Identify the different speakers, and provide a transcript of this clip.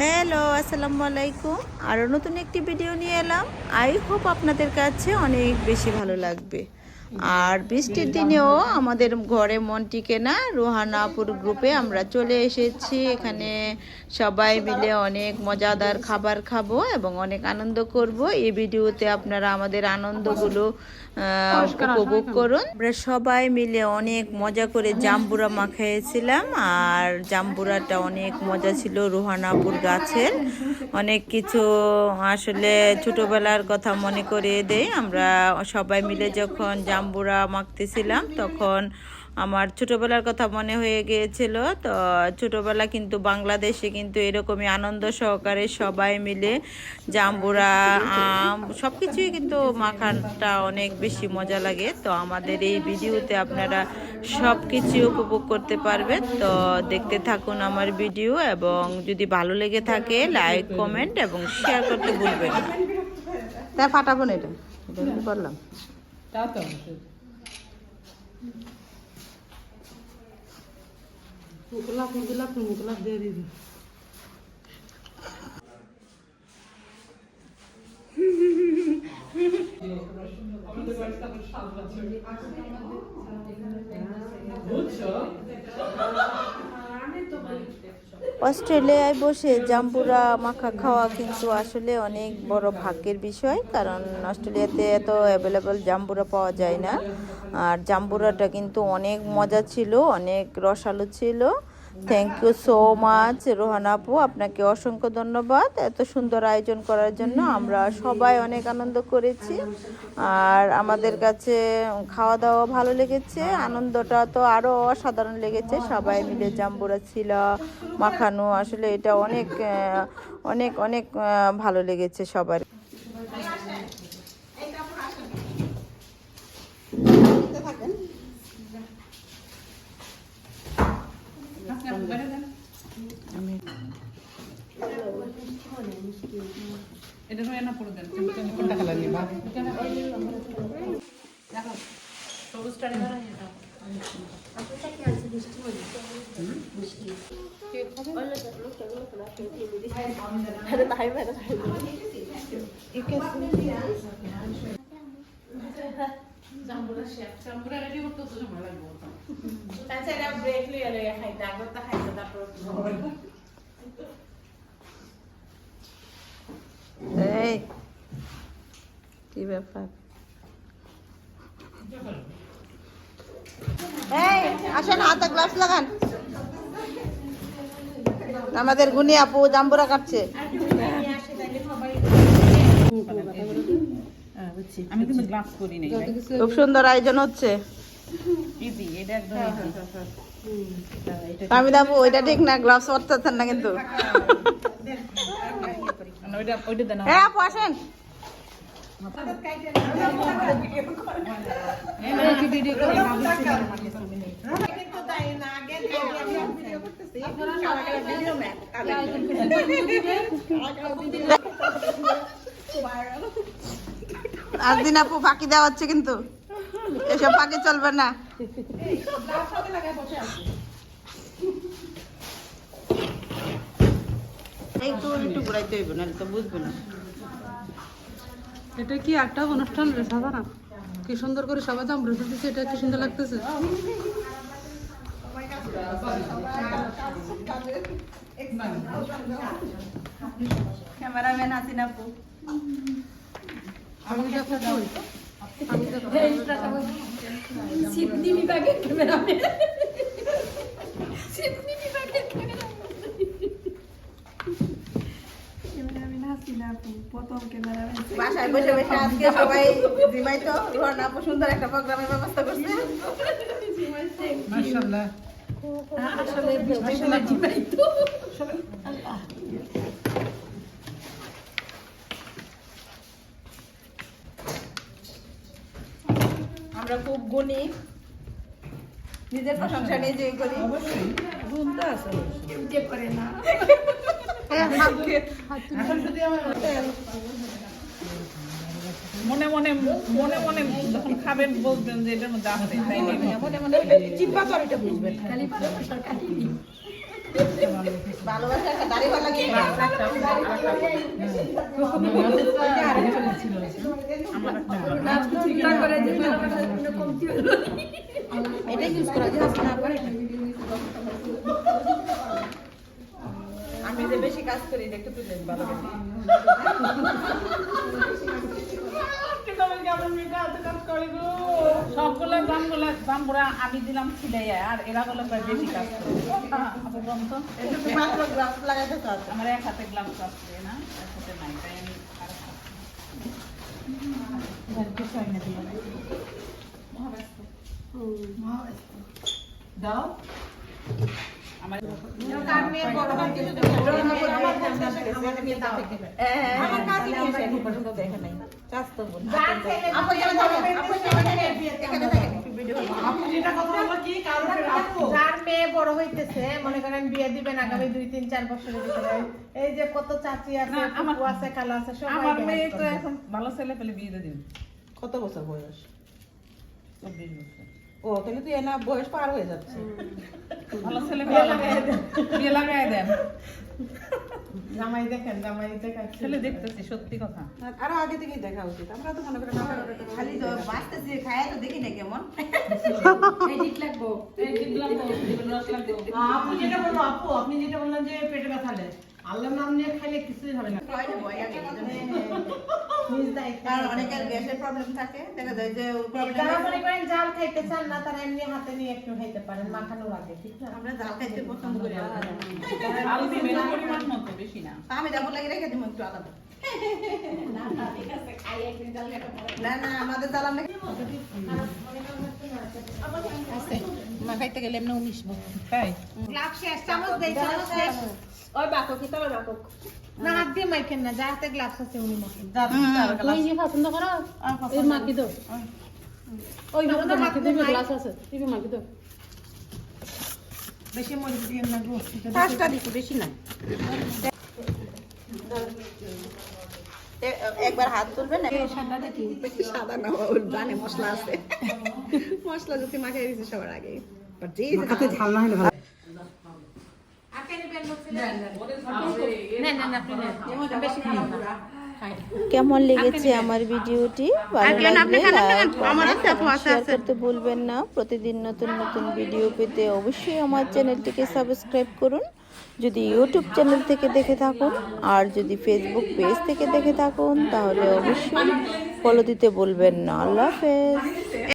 Speaker 1: Hello আসসালামু আলাইকুম। আরও নতুন একটি ভিডিও নিয়ে এলাম। আই হোপ আপনাদের কাছে অনেক বেশি ভালো লাগবে। আর বৃষ্টির দিনেও আমাদের ঘরে মন টিকে না রোহানাপুর গ্রুপে আমরা চলে এসেছি। এখানে সবাই মিলে অনেক মজাদার খাবার খাব এবং অনেক আনন্দ করব। এই ভিডিওতে আপনারা আমাদের আনন্দগুলো উপভোগ করুন। আমরা সবাই মিলে অনেক মজা করে জাম্বুরা মাখাইছিলাম আর জাম্বুরাটা অনেক মজা ছিল রোহানাপুর গাছের। অনেক কিছু আসলে ছোটবেলার কথা মনে করিয়ে দেয় আমরা সবাই মিলে যখন জাম্বুরা মাখতেছিলাম তখন আমার ছোটবেলার কথা মনে হয়ে গিয়েছিল। তো ছোটবেলা কিন্তু বাংলাদেশে কিন্তু এরকমই আনন্দ সহকারে সবাই মিলে জাম্বুরা আম সব কিছুই কিন্তু মাখানটা অনেক বেশি মজা লাগে। তো আমাদের এই ভিডিওতে আপনারা সব কিছু উপভোগ করতে পারবেন। তো দেখতে থাকুন আমার ভিডিও এবং যদি ভালো লেগে থাকে লাইক কমেন্ট এবং শেয়ার করতে ভুলবেন না। তা ফাটাবো না এটা এটা কি করলাম?
Speaker 2: তা তো অবশ্যই। মুকুলাপ মুকুলাপ মুকুলাপ দিয়ে দিবি বুঝছ
Speaker 1: অস্ট্রেলিয়ায় বসে জাম্বুরা মাখা খাওয়া কিন্তু আসলে অনেক বড় ভাগ্যের বিষয়, কারণ অস্ট্রেলিয়াতে এত অ্যাভেলেবল জাম্বুরা পাওয়া যায় না। আর জাম্বুরাটা কিন্তু অনেক মজা ছিল, অনেক রসালো ছিল। Thank you so much Rohan আপু। আপনাকে অসংখ্য ধন্যবাদ। এত সুন্দর আয়োজন করার জন্য আমরা সবাই অনেক আনন্দ করেছি। আর আমাদের কাছে খাওয়া দাওয়া ভালো লেগেছে। আনন্দটা তো আরও অসাধারণ লেগেছে। সবাই মিলে জাম্বুরা ছিল, মাখানো, আসলে এটা অনেক অনেক অনেক ভালো লেগেছে সবার।
Speaker 2: এটা তো এনা পড়ে দেন। কোনটা কালার নিবা? দেখো সবুজটা নিবা না এটা জাম্বুরা রেডি করতে তো সময় লাগবে
Speaker 1: এই কি ব্যাপার? এই আসেন হাতে গ্লাস লাগান। আমাদের গুনি আপু জাম্বুরা কাটছে।
Speaker 2: আমি কিন্তু গ্লাস করি নাই
Speaker 1: খুব সুন্দর আয়োজন হচ্ছে।
Speaker 2: ইজি এটা
Speaker 1: আমি আপু ওইটা ঠিক না গ্লাভস পরতেছেন না কিন্তু।
Speaker 2: ওইটা ওইটা দেন
Speaker 1: হ্যাঁ আপু আসেন আর দিন আপু ফাঁকি দেওয়া হচ্ছে কিন্তু। এসব ফাঁকি চলবে না। একটু একটু ঘুরাইতে হইব না তো বুঝবে না।
Speaker 2: এটা কি একটা অনুষ্ঠান রে সাধারা কি সুন্দর করে সবাই দাম রেখে দিচ্ছে এটা কি সুন্দর লাগতেছে।
Speaker 1: ক্যামেরাম্যান আছেন আপু।
Speaker 2: আমি দেখো আমি দেখো
Speaker 3: সিডনি বিভাগের ক্যামেরাম্যান সিডনি বিভাগের ক্যামেরাম্যান হাসিনা আপু প্রথম ক্যামেরাম্যান
Speaker 1: বাসায় বসে বসে আজকে সবাই জিমাইতো রোহন আপু সুন্দর একটা প্রোগ্রামের ব্যবস্থা করছে।
Speaker 2: মাশাআল্লাহ।
Speaker 3: আসলে জিমাই তো।
Speaker 1: আমরা খুব গুণী। নিজের প্রশংসা নিজেই করি। অবশ্যই।
Speaker 3: গুণ যে করে না।
Speaker 2: মনে মনে মনে মনে যখন খাবেন বলবেন যে এটার মধ্যে আছে, তাই মনে মনে
Speaker 3: জিব্বা করে এটা বুঝবেন খালি পারে সরকারি
Speaker 4: ভালোবাসা একটা দাড়ি ভালো লাগে
Speaker 3: চিন্তা করে
Speaker 4: এটা ইউজ করা যায় না পারে বেশি কাজ করি দেখতে তুলে ভালো
Speaker 2: সবগুলো দামগুলো দামগুলো আমি দিলাম ছিলাইয়া আর এরা বলে বেশি কাজ করে।
Speaker 4: গ্লাস তো?
Speaker 2: আমার এক হাতে গ্লাভস আছে না এক হাতে নাই তাই আমি। দাও।
Speaker 5: যার মেয়ে বড় হইতেছে মনে করেন বিয়ে দিবেন আগামী দুই তিন চার বছরের ভিতরে এই যে কত চাচি আছে
Speaker 2: না, আমার-
Speaker 5: আছে খালা আছে সবাই
Speaker 2: আমার মেয়ে তো এখন ভালো ছেলে পেলে বিয়ে দিয়ে
Speaker 4: কত বছর বয়স
Speaker 2: চব্বিশ বছর
Speaker 4: ও তাহলে তুই এনা বয়স পার হয়ে যাচ্ছে।
Speaker 2: ভালো ছেলে বিয়ে লাগাই দেন। বিয়ে লাগাই দেন।
Speaker 5: জামাই দেখেন জামাই দেখাচ্ছে।
Speaker 2: ছেলে দেখতেছি সত্যি কথা।
Speaker 4: আরও আগে থেকেই দেখা উচিত। আমরা তো মনে করি খালি তো বাঁচতেছি খায় তো দেখি না কেমন।
Speaker 3: এডিট লাগবো
Speaker 2: তো জীবন রস লাগবে।
Speaker 5: আপনি যেটা বলল আপু আপনি যেটা বললেন যে পেটে ব্যথা দেয় আল্লাহর নাম নিয়ে খাইলে কিছুই হবে না।
Speaker 4: কারণ অনেকের গ্যাসের প্রবলেম থাকে দেখা যায় যে
Speaker 5: যারা মনে করেন জাল খাইতে চান না তারা এমনি হাতে নিয়ে একটু খাইতে পারেন মাখানো লাগে ঠিক না?
Speaker 4: আমরা জাল খাইতে পছন্দ করি
Speaker 2: আলু দিবেন পরিমাণ মতো বেশি না।
Speaker 4: আমি যাব লাগে রেখে দিব একটু আলাদা। না না আমাদের জাল আমরা মাখাইতে গেলে এমনি উনিশ
Speaker 2: তাই?
Speaker 5: গ্লাভ শেষ চামচ দেই চামচ শেষ
Speaker 3: ওই বাকো কি তবে বাকো?
Speaker 5: না হাত দিয়ে মাইকেন না যার হাতে গ্লাভস আছে উনি মাখেন।
Speaker 2: তুই যে পছন্দ করো এই মাকি দাও। ওই
Speaker 5: দিবে
Speaker 2: গ্লাস আছে দাও।
Speaker 5: বেশি মরিচ দিয়ে না গো
Speaker 4: পাঁচটা দিছি বেশি না একবার হাত তুলবেন সাদা দেখি? সাদা না ওর জানে মশলা আছে। মশলা যদি মাখিয়ে দিচ্ছে সবার আগে।
Speaker 5: ঝাল না হলে ভালো।
Speaker 4: কেমন লেগেছে আমার ভিডিওটি? ভালো লাগলে শেয়ার করতে ভুলবেন না। প্রতিদিন নতুন নতুন ভিডিও পেতে অবশ্যই আমার চ্যানেলটিকে সাবস্ক্রাইব করুন। যদি ইউটিউব চ্যানেল থেকে দেখে থাকুন আর যদি ফেসবুক পেজ থেকে দেখে থাকুন তাহলে অবশ্যই ফলো দিতে বলবেন না। আল্লাহ হাফেজ।